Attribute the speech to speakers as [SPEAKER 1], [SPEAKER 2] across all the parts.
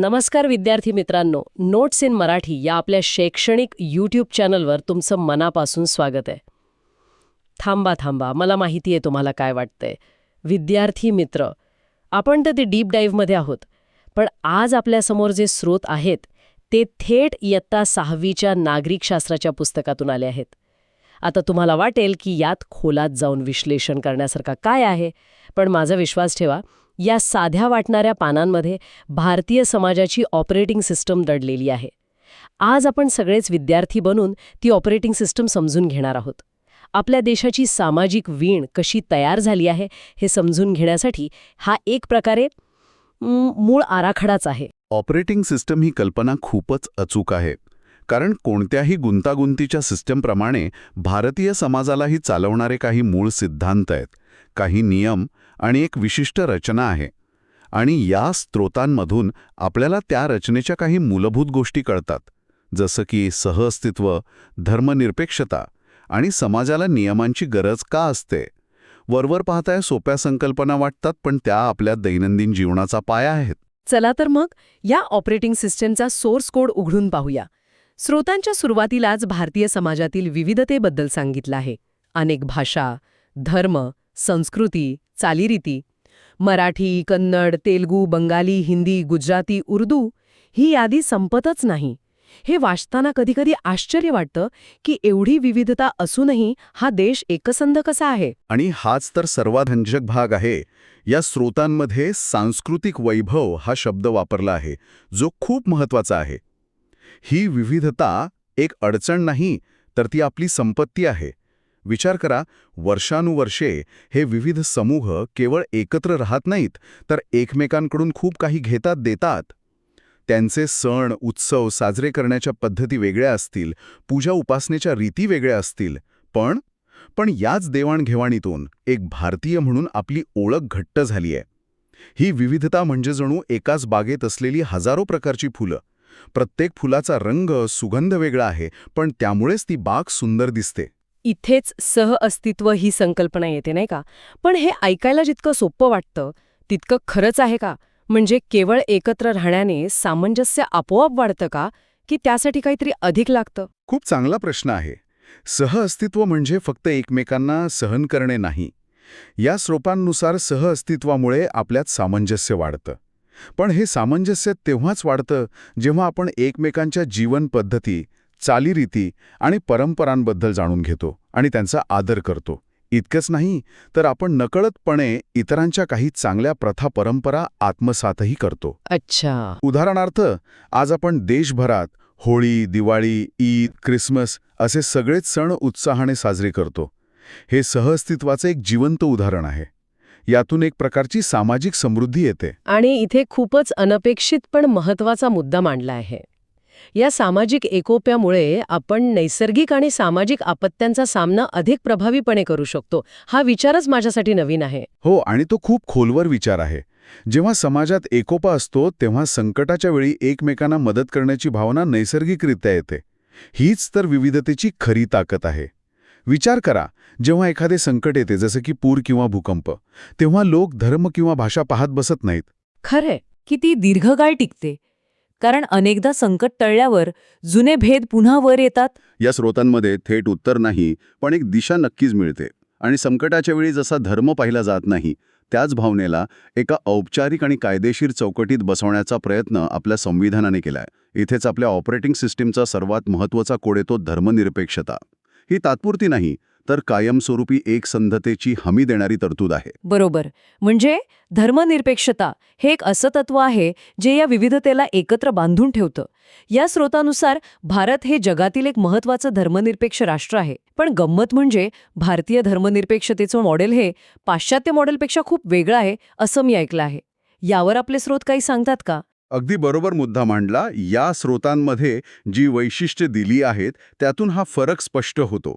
[SPEAKER 1] नमस्कार विद्यार्थी मित्रांनो नोट्स इन मराठी या आपल्या शैक्षणिक यूट्यूब चॅनलवर तुमचं मनापासून स्वागत आहे. थांबा थांबा मला माहिती आहे तुम्हाला काय वाटतंय. विद्यार्थी मित्र आपण तर ते डीप डाईव्हमध्ये आहोत पण आज आपल्यासमोर जे स्रोत आहेत ते थेट इयत्ता सहावीच्या नागरिकशास्त्राच्या पुस्तकातून आले आहेत. आता तुम्हाला वाटेल की यात खोलात जाऊन विश्लेषण करण्यासारखा काय आहे पण माझा विश्वास ठेवा या साध्या वाटणाऱ्या पानांमध्ये भारतीय समाजाची ऑपरेटिंग सिस्टम दडलेली आहे. आज आपण सगळेच विद्यार्थी बनून ती ऑपरेटिंग सिस्टम समजून घेणार आहोत. आपल्या देशाची सामाजिक वीण कशी तयार झाली आहे हे समजून घेण्यासाठी हा एक प्रकारे मूळ आराखडाच आहे.
[SPEAKER 2] ऑपरेटिंग सिस्टम ही कल्पना खूपच अचूक आहे. कारण कोणत्याही गुंतागुंतीच्या सिस्टमप्रमाणे भारतीय समाजालाही चालवणारे काही मूळ सिद्धांत आहेत. काही नियम आणि एक विशिष्ट रचना आहे. आणि या स्त्रोतांमधून आपल्याला त्या रचनेच्या काही मूलभूत गोष्टी कळतात. जसं की सहअस्तित्व धर्मनिरपेक्षता आणि समाजाला नियमांची गरज का असते? वरवर पाहताय सोप्या संकल्पना वाटतात पण त्या आपल्या दैनंदिन जीवनाचा पाया आहेत.
[SPEAKER 1] चला तर मग या ऑपरेटिंग सिस्टमचा सोर्स कोड उघडून पाहूया. स्रोतांच्या सुरुवातीलाच भारतीय समाजातील विविधतेबद्दल सांगितलं आहे. अनेक भाषा धर्म संस्कृती चालीरीती. मराठी कन्नड तेलगू बंगाली हिंदी गुजराती उर्दू ही यादी संपतच नाही. हे वाचताना कधीकधी आश्चर्य वाटतं की एवढी विविधता असूनही हा देश एकसंध कसा आहे?
[SPEAKER 2] आणि हाच तर सर्वाधंजक भाग आहे. या स्रोतांमध्ये सांस्कृतिक वैभव हा शब्द वापरला आहे जो खूप महत्त्वाचा आहे. ही विविधता एक अडचण नाही तर ती आपली संपत्ती आहे. विचार करा वर्षानुवर्षे हे विविध समूह केवळ एकत्र राहत नाहीत तर एकमेकांकडून खूप काही घेतात देतात. त्यांचे सण उत्सव साजरे करण्याच्या पद्धती वेगळ्या असतील पूजा उपासनेच्या रीती वेगळ्या असतील. पण पण याच देवाणघेवाणीतून एक भारतीय म्हणून आपली ओळख घट्ट झाली आहे ही विविधता म्हणजे जणू एकाच बागेत असलेली हजारो प्रकारची फुलं. प्रत्येक फुलाचा रंग सुगंध वेगळा आहे पण त्यामुळेच ती बाग सुंदर दिसते.
[SPEAKER 1] इथेच सहअस्तित्व ही संकल्पना येते नाही का? पण हे ऐकायला जितकं सोपं वाटतं तितकं खरंच आहे का? म्हणजे केवळ एकत्र राहण्याने सामंजस्य आपोआप वाढतं का? की त्यासाठी काहीतरी अधिक लागतं?
[SPEAKER 2] खूप चांगला प्रश्न आहे. सहअस्तित्व म्हणजे फक्त एकमेकांना सहन करणे नाही. या स्रोपांनुसार सहअस्तित्वामुळे आपल्यात सामंजस्य वाढतं. पण हे सामंजस्य तेव्हाच वाढतं जेव्हा आपण एकमेकांच्या जीवन पद्धती चालीरीती आणि परंपरांबद्दल जाणून घेतो आणि त्यांचा आदर करतो. इतकंच नाही तर आपण नकळतपणे इतरांच्या काही चांगल्या प्रथा परंपरा आत्मसातही करतो.
[SPEAKER 1] अच्छा.
[SPEAKER 2] उदाहरणार्थ आज आपण देशभरात होळी दिवाळी ईद ख्रिसमस असे सगळेच सण उत्साहाने साजरे करतो. हे सहअस्तित्वाचे एक जिवंत उदाहरण आहे. यातून एक प्रकारची सामाजिक समृद्धी येते.
[SPEAKER 1] आणि इथे खूपच अनपेक्षित पण महत्त्वाचा मुद्दा मांडला आहे. या सामाजिक एकोप्यामुळे आपण नैसर्गिक आणि सामाजिक आपत्त्यांचा सामना अधिक प्रभावीपणे करू शकतो हा विचारच माझ्यासाठी नवीन आहे.
[SPEAKER 2] हो आणि तो खूप खोलवर विचार आहे. जेव्हा समाजात एकोपा असतो तेव्हा संकटाच्या वेळी एकमेकांना मदत करण्याची भावना नैसर्गिकरित्या येते. हीच तर विविधतेची खरी ताकद आहे. विचार करा जेव्हा एखादे संकट येते जसं की पूर किंवा भूकंप तेव्हा लोक धर्म किंवा भाषा पाहत बसत नाहीत.
[SPEAKER 1] खरंय
[SPEAKER 3] की ती दीर्घकाळ टिकते. कारण अनेकदा संकट टळल्यावर जुने भेद पुन्हा वर येतात.
[SPEAKER 2] या स्रोतांमध्ये थेट उत्तर नाही पण एक दिशा नक्कीच मिळते. आणि संकटाच्या वेळी जसा धर्म पाहिला जात नाही त्याच भावनेला एका औपचारिक आणि कायदेशीर चौकटीत बसवण्याचा प्रयत्न आपल्या संविधानाने केलाय. इथेच आपल्या ऑपरेटिंग सिस्टीमचा सर्वात महत्त्वाचा कोड येतो धर्मनिरपेक्षता. ही तात्पुरती नाही तर कायमस्वरूपी एकसंधतेची हमी देणारी तरतूद आहे.
[SPEAKER 3] बरोबर. म्हणजे धर्मनिरपेक्षता हे एक असं तत्व आहे जे या विविधतेला एकत्र बांधून ठेवतं. या स्रोतानुसार भारत हे जगातील एक महत्वाचं धर्मनिरपेक्ष राष्ट्र आहे. पण गंमत म्हणजे भारतीय धर्मनिरपेक्षतेचं मॉडेल हे पाश्चात्य मॉडेलपेक्षा खूप वेगळं आहे असं मी ऐकलं आहे. यावर आपले स्रोत काही सांगतात का?
[SPEAKER 2] अगदी बरोबर मुद्दा मांडला. या स्रोतांमध्ये जी वैशिष्ट्य दिली आहेत त्यातून हा फरक स्पष्ट होतो.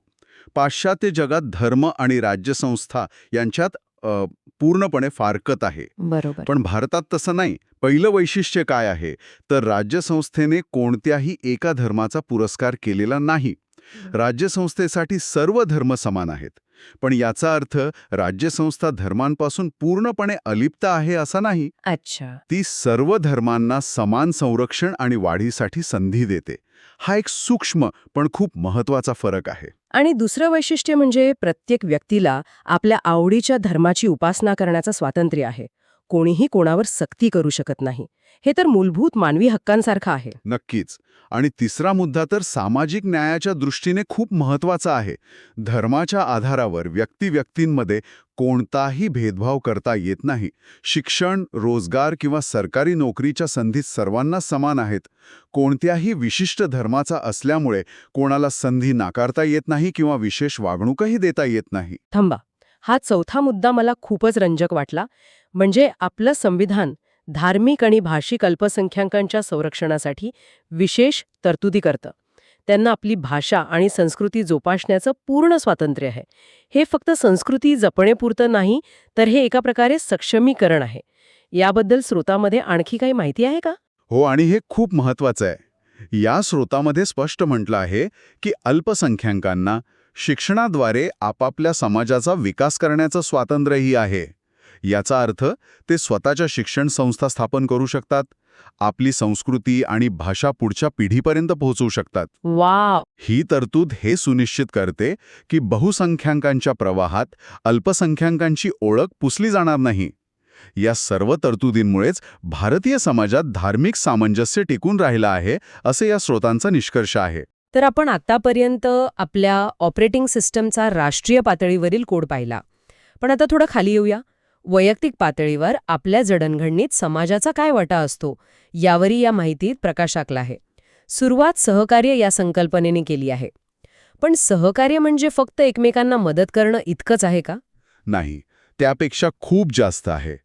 [SPEAKER 2] पाश्चात्य जगात धर्म आणि राज्यसंस्था यांच्यात पूर्णपणे फारकत आहे.
[SPEAKER 3] बरोबर.
[SPEAKER 2] पण भारतात तसं नाही. पहिलं वैशिष्ट्य काय आहे? तर राज्यसंस्थेने कोणत्याही एका धर्माचा पुरस्कार केलेला नाही. राज्यसंस्थेसाठी सर्व धर्म समान आहेत. पण याचा अर्थ राज्यसंस्था धर्मांपासून पूर्णपणे अलिप्त आहे असा नाही.
[SPEAKER 3] अच्छा.
[SPEAKER 2] ती सर्व धर्मांना समान संरक्षण आणि वाढीसाठी संधी देते. हा एक सूक्ष्म पण खूप महत्त्वाचा फरक आहे.
[SPEAKER 1] आणि दुसरं वैशिष्ट्य म्हणजे प्रत्येक व्यक्तीला आपल्या आवडीच्या धर्माची उपासना करण्याचं स्वातंत्र्य आहे. कोणीही कोणावर सक्ती करू शकत नाही. हे तर मूलभूत मानवी हक्कांसारखं आहे.
[SPEAKER 2] नक्कीच. आणि तिसरा मुद्दा तर सामाजिक न्यायाच्या दृष्टीने खूप महत्त्वाचा आहे. धर्माच्या आधारावर व्यक्ती व्यक्तींमध्ये कोणताही भेदभाव करता येत नाही. शिक्षण रोजगार किंवा सरकारी नोकरीच्या संधी सर्वांना समान आहेत. कोणत्याही विशिष्ट धर्माचा असल्यामुळे कोणाला संधी नाकारता येत नाही किंवा विशेष वागणूकही देता येत नाही.
[SPEAKER 1] थांबा. हा चौथा मुद्दा मला खूपच रंजक वाटला. म्हणजे आपलं संविधान धार्मिक आणि भाषिक अल्पसंख्याकांच्या संरक्षणासाठी विशेष तरतुदी करतं. त्यांना आपली भाषा आणि संस्कृती जोपासण्याचं पूर्ण स्वातंत्र्य आहे. हे फक्त संस्कृती जपणेपुरतं नाही तर हे एका प्रकारे सक्षमीकरण आहे. याबद्दल स्रोतामध्ये आणखी काही माहिती आहे का?
[SPEAKER 2] हो आणि हे खूप महत्वाचं आहे. या स्रोतामध्ये स्पष्ट म्हटलं आहे की अल्पसंख्याकांना शिक्षणाद्वारे आपापल्या समाजाचा विकास करण्याचं स्वातंत्र्यही आहे. याचा अर्थ ते स्वतःच्या शिक्षण संस्था स्थापन करू शकतात आपली संस्कृती आणि भाषा पुढच्या पिढीपर्यंत पोहोचवू शकतात.
[SPEAKER 1] वा
[SPEAKER 2] ही तरतूद हे सुनिश्चित करते की बहुसंख्याकांच्या प्रवाहात अल्पसंख्याकांची ओळख पुसली जाणार नाही. या सर्व तरतुदींमुळेच भारतीय समाजात धार्मिक सामंजस्य टिकून राहिलं आहे असे या स्रोतांचा निष्कर्ष आहे.
[SPEAKER 1] तर आपण आतापर्यंत आपल्या ऑपरेटिंग सिस्टमचा राष्ट्रीय पातळीवरील कोड पाहिला. पण आता थोडं खाली येऊया. वैयक्तिक पातळीवर आपल्या जडणघडणीत समाजाचा काय वाटा असतो यावरही या माहितीत प्रकाश टाकला आहे. सुरुवात सहकार्य या संकल्पनेने केली आहे. पण सहकार्य म्हणजे फक्त एकमेकांना मदत करणं इतकंच आहे का?
[SPEAKER 2] नाही त्यापेक्षा खूप जास्त आहे.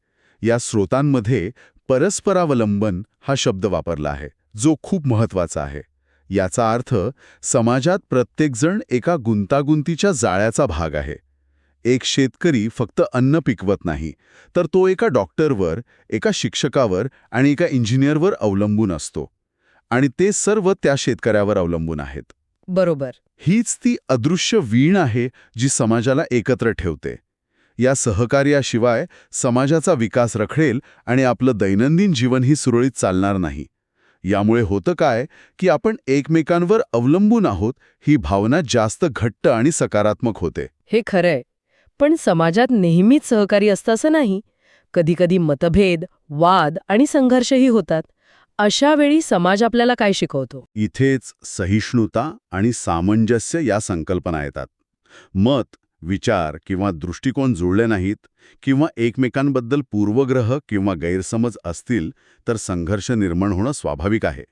[SPEAKER 2] या स्रोतांमध्ये परस्परावलंबन हा शब्द वापरला आहे जो खूप महत्त्वाचा आहे. याचा अर्थ समाजात प्रत्येकजण एका गुंतागुंतीच्या जाळ्याचा भाग आहे. एक शेतकरी फक्त अन्न पिकवत नाही तर तो एका डॉक्टरवर एका शिक्षकावर आणि एका इंजिनियरवर अवलंबून असतो. आणि ते सर्व त्या शेतकऱ्यावर अवलंबून आहेत.
[SPEAKER 1] बरोबर.
[SPEAKER 2] हीच ती अदृश्य वीण आहे जी समाजाला एकत्र ठेवते. या सहकार्याशिवाय समाजाचा विकास रखडेल आणि आपलं दैनंदिन जीवनही सुरळीत चालणार नाही. यामुळे होतं काय की आपण एकमेकांवर अवलंबून आहोत ही भावना जास्त घट्ट आणि सकारात्मक होते.
[SPEAKER 1] हे खरंय. पण समाजात नेहमीच सहकारी असतं असं नाही. कधीकधी मतभेद वाद आणि संघर्षही होतात. अशा वेळी समाज आपल्याला काय शिकवतो?
[SPEAKER 2] इथेच सहिष्णुता आणि सामंजस्य या संकल्पना येतात. मत विचार किंवा दृष्टिकोन जुळले नाहीत किंवा एकमेकांबद्दल पूर्वग्रह किंवा गैरसमज असतील तर संघर्ष निर्माण होणं स्वाभाविक आहे.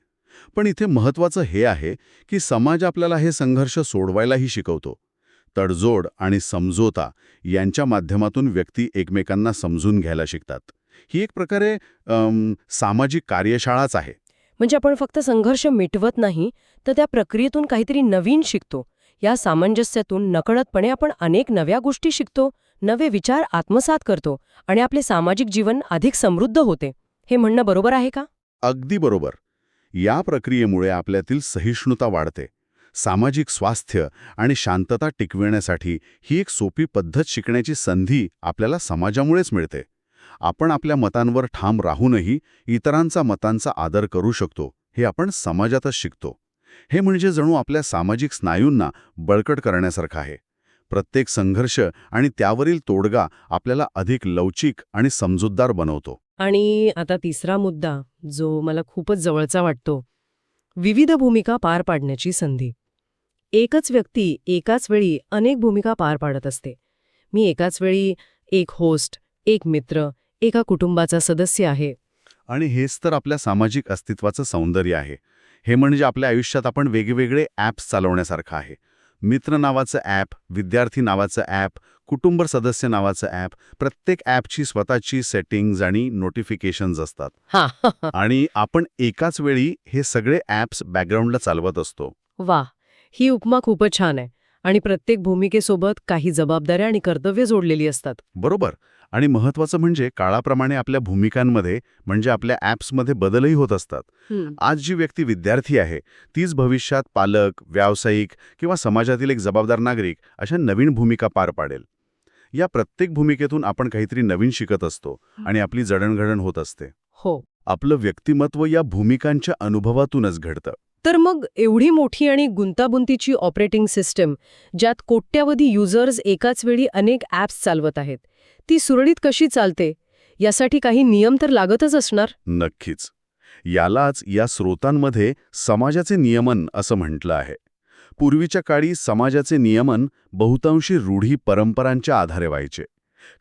[SPEAKER 2] पण इथे महत्वाचं हे आहे की समाज आपल्याला हे संघर्ष सोडवायलाही शिकवतो. तडजोड आणि समजोता यांच्या माध्यमातून व्यक्ती एकमेकांना समजून घ्यायला शिकतात. ही एक प्रकारे सामाजिक कार्यशाळाच आहे.
[SPEAKER 1] म्हणजे आपण फक्त संघर्ष मिटवत नाही तर त्या प्रक्रियेतून काहीतरी नवीन शिकतो. या सामंजस्यातून नकळतपणे आपण अनेक नव्या गोष्टी शिकतो नवे विचार आत्मसात करतो आणि आपले सामाजिक जीवन अधिक समृद्ध होते. हे म्हणणं बरोबर आहे का?
[SPEAKER 2] अगदी बरोबर. या प्रक्रियेमुळे आपल्यातील सहिष्णुता वाढते. सामाजिक स्वास्थ्य आणि शांतता टिकविण्यासाठी ही एक सोपी पद्धत शिकण्याची संधी आपल्याला समाजामुळेच मिळते. आपण आपल्या मतांवर ठाम राहूनही इतरांचा मतांचा आदर करू शकतो हे आपण समाजातच शिकतो. हे म्हणजे जणू आपल्या सामाजिक स्नायूंना बळकट करण्यासारखं आहे. प्रत्येक संघर्ष आणि त्यावरील तोडगा आपल्याला अधिक लवचिक आणि समजूतदार बनवतो.
[SPEAKER 1] आणि आता तिसरा मुद्दा जो मला खूपच जवळचा वाटतो. विविध भूमिका पार पाडण्याची संधी. एकच व्यक्ती एकाच वेळी अनेक भूमिका पार पाडत असते. मी एकाच वेळी एक होस्ट एक मित्र एका कुटुंबाचा सदस्य आहे.
[SPEAKER 2] आणि हेच तर आपल्या सामाजिक अस्तित्वाचं सौंदर्य आहे. हे म्हणजे आपल्या आयुष्यात आपण वेगवेगळे ॲप्स चालवण्यासारखं आहे. मित्र नावाचं ॲप विद्यार्थी नावाचं ॲप कुटुंब सदस्य नावाचं ॲप प्रत्येक ॲपची स्वतःची सेटिंग्ज आणि नोटिफिकेशन्स असतात.
[SPEAKER 1] हा.
[SPEAKER 2] आणि आपण एकाच वेळी हे सगळे ॲप्स बॅकग्राऊंडला चालवत असतो.
[SPEAKER 1] वा. ही उपमा खूपच छान आहे आणि प्रत्येक भूमिकेसोबत काही जबाबदाऱ्या आणि कर्तव्य जोडलेली असतात.
[SPEAKER 2] बरोबर. आणि महत्वाचं म्हणजे काळाप्रमाणे आपल्या भूमिकांमध्ये म्हणजे आपल्या ॲप्समध्ये बदलही होत असतात. आज जी व्यक्ती विद्यार्थी आहे तीच भविष्यात पालक व्यावसायिक किंवा समाजातील एक जबाबदार नागरिक अशा नवीन भूमिका पार पाडेल. या प्रत्येक भूमिकेतून आपण काहीतरी नवीन शिकत असतो आणि आपली जडणघडण होत असते.
[SPEAKER 1] हो.
[SPEAKER 2] आपलं व्यक्तिमत्व या भूमिकांच्या अनुभवातूनच घडतं.
[SPEAKER 1] तर मग एवढी मोठी आणि गुंतागुंतीची ऑपरेटिंग सिस्टम ज्यात कोट्यावधी युजर्स एकाच वेळी अनेक ॲप्स चालवत आहेत ती सुरळीत कशी चालते? यासाठी काही नियम तर लागतच असणार?
[SPEAKER 2] नक्कीच. यालाच या स्रोतांमध्ये समाजाचे नियमन असं म्हटलं आहे. पूर्वीच्या काळी समाजाचे नियमन बहुतांशी रूढी परंपरांच्या आधारे व्हायचे.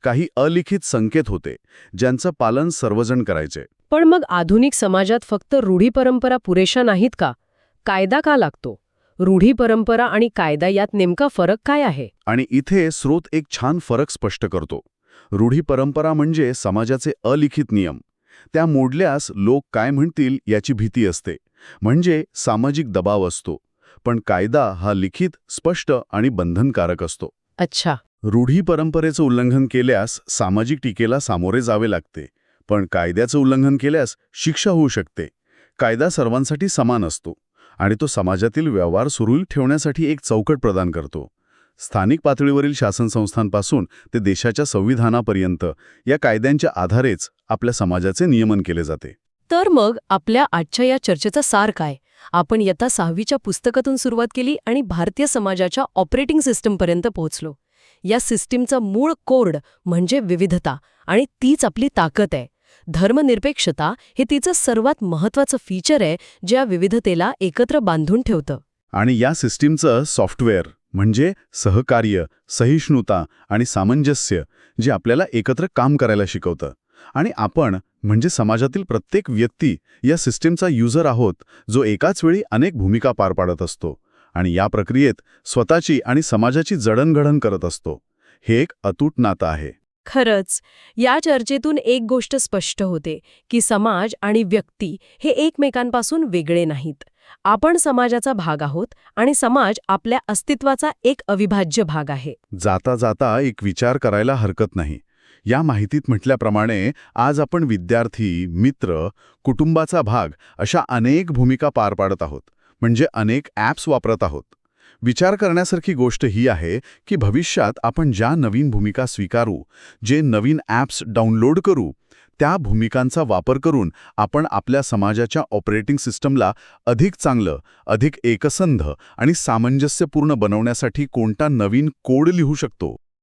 [SPEAKER 2] काही अलिखित संकेत होते ज्यांचं पालन सर्वजण करायचे.
[SPEAKER 1] पण मग आधुनिक समाजात फक्त रूढी परंपरा पुरेशा नाहीत का? कायदा का लागतो? रूढी परंपरा आणि कायदा यात नेमका फरक काय आहे?
[SPEAKER 2] आणि इथे स्रोत एक छान फरक स्पष्ट करतो. रूढी परंपरा म्हणजे समाजाचे अलिखित नियम. त्या मोडल्यास लोक काय म्हणतील याची भीती असते. म्हणजे सामाजिक दबाव असतो. पण कायदा हा लिखित स्पष्ट आणि बंधनकारक असतो.
[SPEAKER 1] अच्छा.
[SPEAKER 2] रूढी परंपरेचं उल्लंघन केल्यास सामाजिक टीकेला सामोरे जावे लागते. पण कायद्याचं उल्लंघन केल्यास शिक्षा होऊ शकते. कायदा सर्वांसाठी समान असतो. आणि तो समाजातील व्यवहार सुरळीत ठेवण्यासाठी एक चौकट प्रदान करतो. स्थानिक पातळीवरील शासन संस्थांपासून ते देशाच्या संविधानापर्यंत या कायद्यांच्या आधारेच आपल्या समाजाचे नियमन केले जाते.
[SPEAKER 3] तर मग आपल्या आजच्या या चर्चेचा सार काय? आपण इयत्ता सहावीच्या पुस्तकातून सुरुवात केली आणि भारतीय समाजाच्या ऑपरेटिंग सिस्टमपर्यंत पोहोचलो. या सिस्टीमचा मूळ कोर्ड म्हणजे विविधता आणि तीच आपली ताकद आहे. धर्मनिरपेक्षता हे तिचं सर्वात महत्वाचं फीचर आहे ज्या विविधतेला एकत्र बांधून ठेवतं.
[SPEAKER 2] आणि या सिस्टीमचं सॉफ्टवेअर म्हणजे सहकार्य सहिष्णुता आणि सामंजस्य जे आपल्याला एकत्र काम करायला शिकवतं. आणि आपण म्हणजे समाजातील प्रत्येक व्यक्ती या सिस्टीमचा युजर आहोत जो एकाच वेळी अनेक भूमिका पार पाडत असतो आणि या प्रक्रियेत स्वतःची आणि समाजाची जडणघडण करत असतो. हे एक अतूट नातं आहे.
[SPEAKER 3] खरंच या चर्चेतून एक गोष्ट स्पष्ट होते की समाज आणि व्यक्ती हे एकमेकांपासून वेगळे नाहीत. आपण समाजाचा भाग आहोत आणि समाज आपल्या अस्तित्वाचा एक अविभाज्य भाग आहे.
[SPEAKER 2] जाता जाता एक विचार करायला हरकत नाही. या माहितीत म्हटल्याप्रमाणे आज आपण विद्यार्थी मित्र कुटुंबाचा भाग अशा अनेक भूमिका पार पाडत आहोत. म्हणजे अनेक ॲप्स वापरत आहोत. विचार करण्यासारखी गोष्ट ही आहे की भविष्यात आपण ज्या नवीन भूमिका स्वीकारू जे नवीन ॲप्स डाउनलोड करू त्या भूमिकांचा वापर करून आपण आपल्या समाजाच्या ऑपरेटिंग सिस्टमला अधिक चांगलं अधिक एकसंध आणि सामंजस्यपूर्ण बनवण्यासाठी कोणता नवीन कोड लिहू शकतो.